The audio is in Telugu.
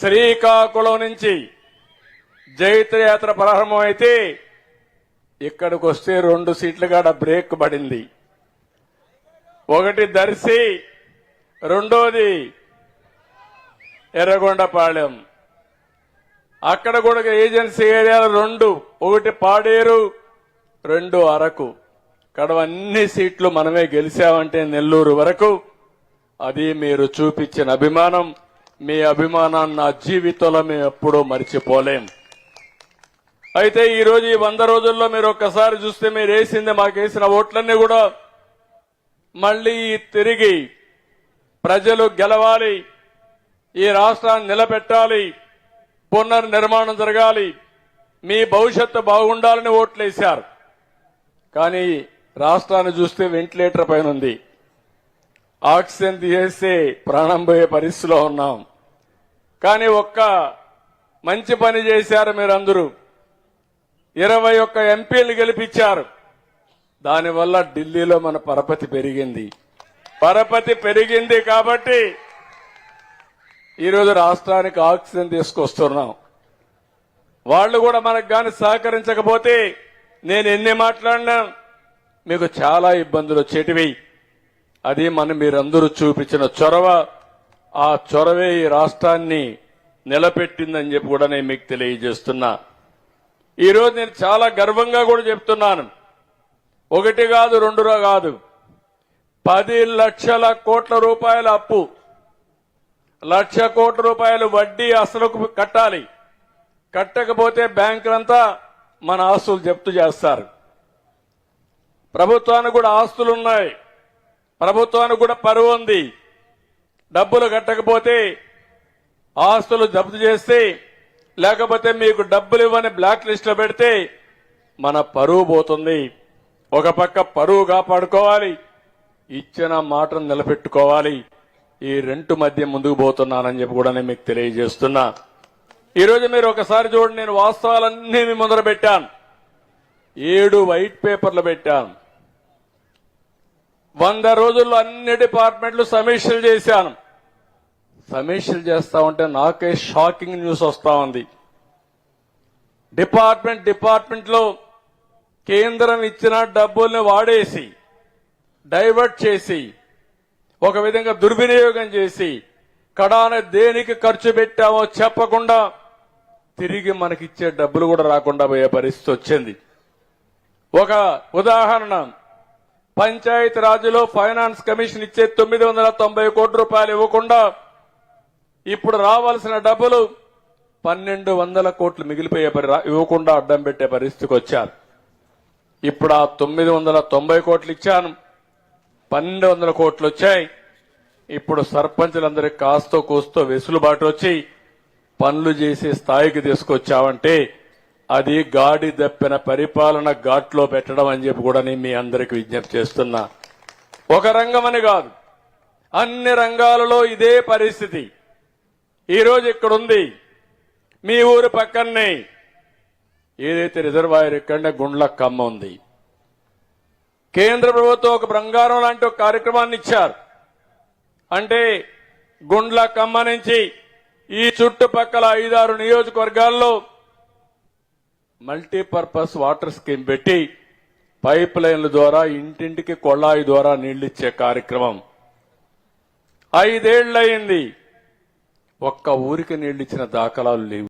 శ్రీకాకుళం నుంచి జైత్రయాత్ర ప్రారంభమైతే ఇక్కడికి వస్తే రెండు సీట్లు కాడ బ్రేక్ పడింది. ఒకటి దర్శి రెండోది ఎర్రగొండపాళెం అక్కడ కూడా ఏజెన్సీ ఏరియాలు రెండు ఒకటి పాడేరు రెండు అరకు. కడవ అన్ని సీట్లు మనమే గెలిచామంటే నెల్లూరు వరకు. అది మీరు చూపించిన అభిమానం. మీ అభిమానాన్ని నా జీవితంలో మేము ఎప్పుడూ మర్చిపోలేం. అయితే ఈరోజు ఈ వంద రోజుల్లో మీరు ఒక్కసారి చూస్తే మీరు వేసింది మాకు వేసిన ఓట్లన్నీ కూడా మళ్ళీ తిరిగి ప్రజలు గెలవాలి ఈ రాష్ట్రాన్ని నిలబెట్టాలి పునర్నిర్మాణం జరగాలి మీ భవిష్యత్తు బాగుండాలని ఓట్లేశారు కానీ రాష్ట్రాన్ని చూస్తే వెంటిలేటర్ పైన ఉంది. ఆక్సిజన్ తీసేస్తే ప్రాణం పోయే పరిస్థితిలో ఉన్నాం. కానీ ఒక్క మంచి పని చేశారు మీరందరూ. ఇరవై ఒక్క ఎంపీలు గెలిపించారు. దానివల్ల ఢిల్లీలో మన పరపతి పెరిగింది. పరపతి పెరిగింది కాబట్టి ఈరోజు రాష్ట్రానికి ఆక్సిజన్ తీసుకొస్తున్నాం. వాళ్ళు కూడా మనకు కానీ సహకరించకపోతే నేను ఎన్ని మాట్లాడినా మీకు చాలా ఇబ్బందులు వచ్చేటివి. అది మనం మీరందరూ చూపించిన చొరవ. ఆ చొరవే ఈ రాష్ట్రాన్ని నిలబెట్టిందని చెప్పి కూడా నేను మీకు తెలియజేస్తున్నా. ఈరోజు నేను చాలా గర్వంగా కూడా చెప్తున్నాను. ఒకటి కాదు రెండురా కాదు. పది లక్షల కోట్ల రూపాయల అప్పు. లక్ష కోట్ల రూపాయలు వడ్డీ అసలుకు కట్టాలి. కట్టకపోతే బ్యాంకులంతా మన ఆస్తులు జప్తు చేస్తారు. ప్రభుత్వానికి కూడా ఆస్తులు ఉన్నాయి ప్రభుత్వానికి కూడా పరువు ఉంది. డబ్బులు కట్టకపోతే ఆస్తులు జప్తు చేస్తే లేకపోతే మీకు డబ్బులు ఇవ్వని బ్లాక్ లిస్ట్లో పెడితే మన పరువు పోతుంది. ఒక పక్క పరువు కాపాడుకోవాలి. ఇచ్చిన మాటను నిలబెట్టుకోవాలి. ఈ రెంటు మధ్య ముందుకు పోతున్నానని చెప్పి కూడా నేను మీకు తెలియజేస్తున్నా. ఈరోజు మీరు ఒకసారి చూడండి నేను వాస్తవాలన్నీ మీ ముందర పెట్టాను. ఏడు వైట్ పేపర్లు పెట్టాను. వంద రోజుల్లో అన్ని డిపార్ట్మెంట్లు సమీక్షలు చేశాను. సమీక్షలు చేస్తా ఉంటే నాకే షాకింగ్ న్యూస్ వస్తా ఉంది. డిపార్ట్మెంట్ డిపార్ట్మెంట్లో కేంద్రం ఇచ్చిన డబ్బుల్ని వాడేసి డైవర్ట్ చేసి ఒక విధంగా దుర్వినియోగం చేసి కడాన దేనికి ఖర్చు పెట్టామో చెప్పకుండా తిరిగి మనకిచ్చే డబ్బులు కూడా రాకుండా పోయే పరిస్థితి వచ్చింది. ఒక ఉదాహరణ పంచాయతీ రాజులో ఫైనాన్స్ కమిషన్ ఇచ్చే తొమ్మిది వందల తొంభై కోట్ల రూపాయలు ఇవ్వకుండా ఇప్పుడు రావాల్సిన డబ్బులు పన్నెండు వందల కోట్లు మిగిలిపోయే పరి ఇవ్వకుండా అడ్డం పెట్టే పరిస్థితికి వచ్చారు. ఇప్పుడు ఆ తొమ్మిది వందల తొంభై కోట్లు ఇచ్చాను. పన్నెండు వందల కోట్లు వచ్చాయి. ఇప్పుడు సర్పంచులందరికీ కాస్తో కూస్తో వెసులుబాటు వచ్చి పనులు చేసే స్థాయికి తీసుకొచ్చావంటే అది గాడి దప్పిన పరిపాలన ఘాట్లో పెట్టడం అని చెప్పి కూడా నేను మీ అందరికి విజ్ఞప్తి చేస్తున్నా. ఒక రంగమని కాదు. అన్ని రంగాలలో ఇదే పరిస్థితి. ఈరోజు ఇక్కడుంది. ఇక్కడ ఉంది మీ ఊరు పక్కనే ఏదైతే రిజర్వాయర్ ఇక్కడనే గుండ్ల కమ్మ ఉంది. కేంద్ర ప్రభుత్వం ఒక బంగారం లాంటి ఒక కార్యక్రమాన్ని ఇచ్చారు. అంటే గుండ్ల కమ్మ నుంచి ఈ చుట్టుపక్కల ఐదారు నియోజకవర్గాల్లో మల్టీపర్పస్ వాటర్ స్కీమ్ పెట్టి పైప్ లైన్ల ద్వారా ఇంటింటికి కొళాయి ద్వారా నీళ్ళిచ్చే కార్యక్రమం. ఐదేళ్ళయింది ఒక్క ఊరికి నీళ్ళిచ్చిన దాఖలాలు లేవు.